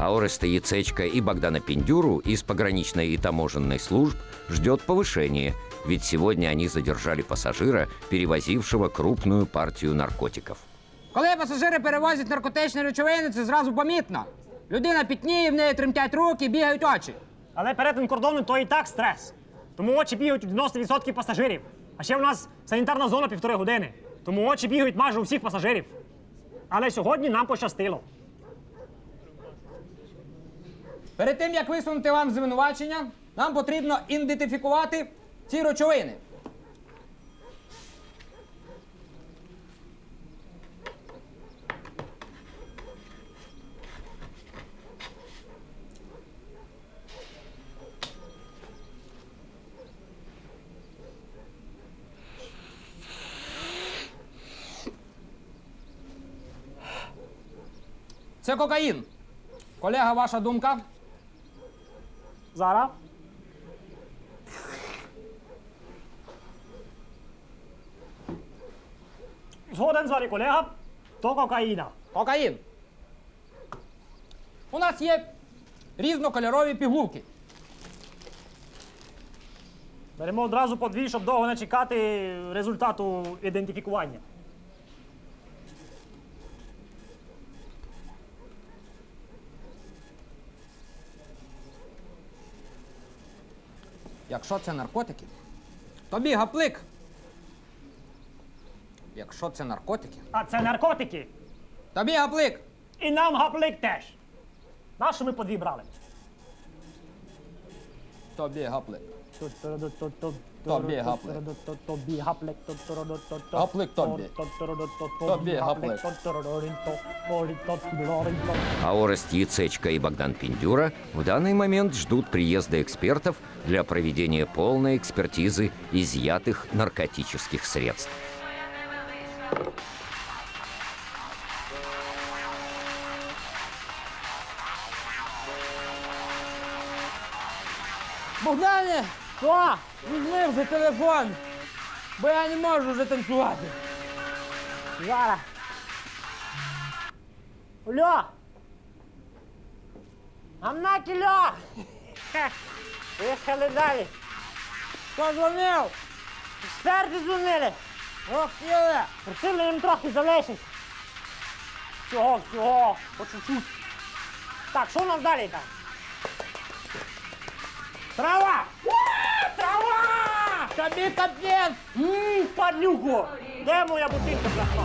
А Ореста Яцечка и Богдана Пиндюру из пограничной и таможенной служб ждет повышение, ведь сегодня они задержали пассажира, перевозившего крупную партию наркотиков. Коли пасажири перевозять наркотичні речовини, це зразу помітно. Людина пітніє, в неї тремтять руки, бігають очі. Але перетин кордону то і так стрес. Тому очі бігають у 90% пасажирів. А ще в нас санітарна зона півтори години. Тому очі бігають майже у всіх пасажирів. Але сьогодні нам пощастило. Перед тим, як висунути вам звинувачення, нам потрібно ідентифікувати ці речовини. Це кокаїн. Колега, ваша думка? Зараз. Згоден з вами, колега. То кокаїна. Кокаїн. У нас є різнокольорові пігулки. Беремо одразу по дві, щоб довго не чекати результату ідентифікування. Якщо це наркотики, тобі гаплик. Якщо це наркотики, А це наркотики. тобі гаплик. І нам гаплик теж. Нащо ми по дві брали? Тобі гаплик. Тобі гаплик. Тобі гаплик. Гаплик тобі. Тобі гаплик. А Орест Яцечка и Богдан Пиндюра в данный момент ждут приезда экспертов для проведения полной экспертизы изъятых наркотических средств. Богдане! Що? Візьми вже телефон, бо я не можу вже танцювати. Зараз. Ульо! Амна кільо! Поїхали далі. Хто дзвонив? Експерти дзвонили. Ох, Іле! Просили їм трохи залишить. Всього, всього, по чуть-чуть. Так, що у нас далі там? Трава! Тобі капець! Ммм, падлюко! Де моя бутинка пляшка?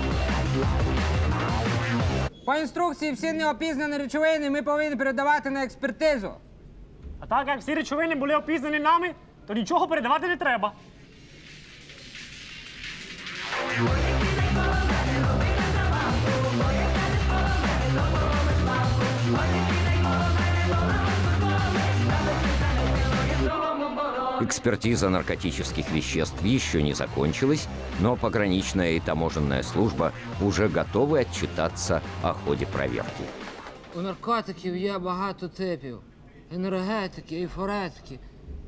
По інструкції всі неопізнані речовини ми повинні передавати на експертизу. А так як всі речовини були опізнані нами, то нічого передавати не треба. Экспертиза наркотических веществ еще не закончилась, но пограничная и таможенная служба уже готовы отчитаться о ходе проверки. У наркотиків є багато типів: енергетики, ейфоретики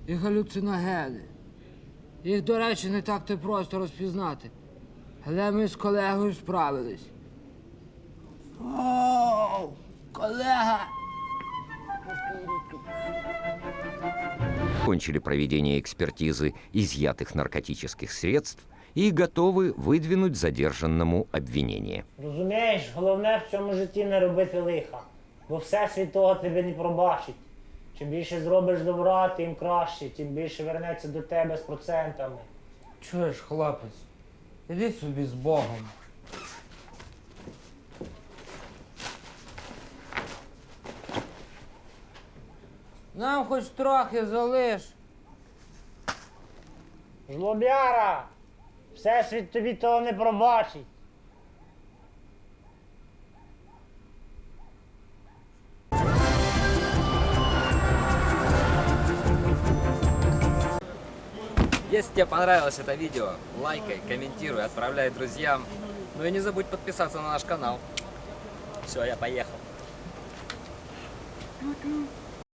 і галюциногени. Їх, до речі, не так то просто розпізнати. Але ми з колегою справились. Оу, колега! Кончили проведение экспертизы изъятых наркотических средств и готовы выдвинуть задержанному обвинение. Розумієш, головне в цьому житті не робити лиха, бо всесвіт того тебе не пробачить. Чим більше зробиш добра, тим краще, тим більше вернеться до тебе з процентами. Чуєш, хлопець, іди собі з Богом. Нам хоч трохи залиш. Жлобяра! Всесвіт тобі того не пробачить. Если тебе понравилось это видео, лайкай, комментируй, отправляй друзьям. Ну и не забудь подписаться на наш канал. Все, я поехал.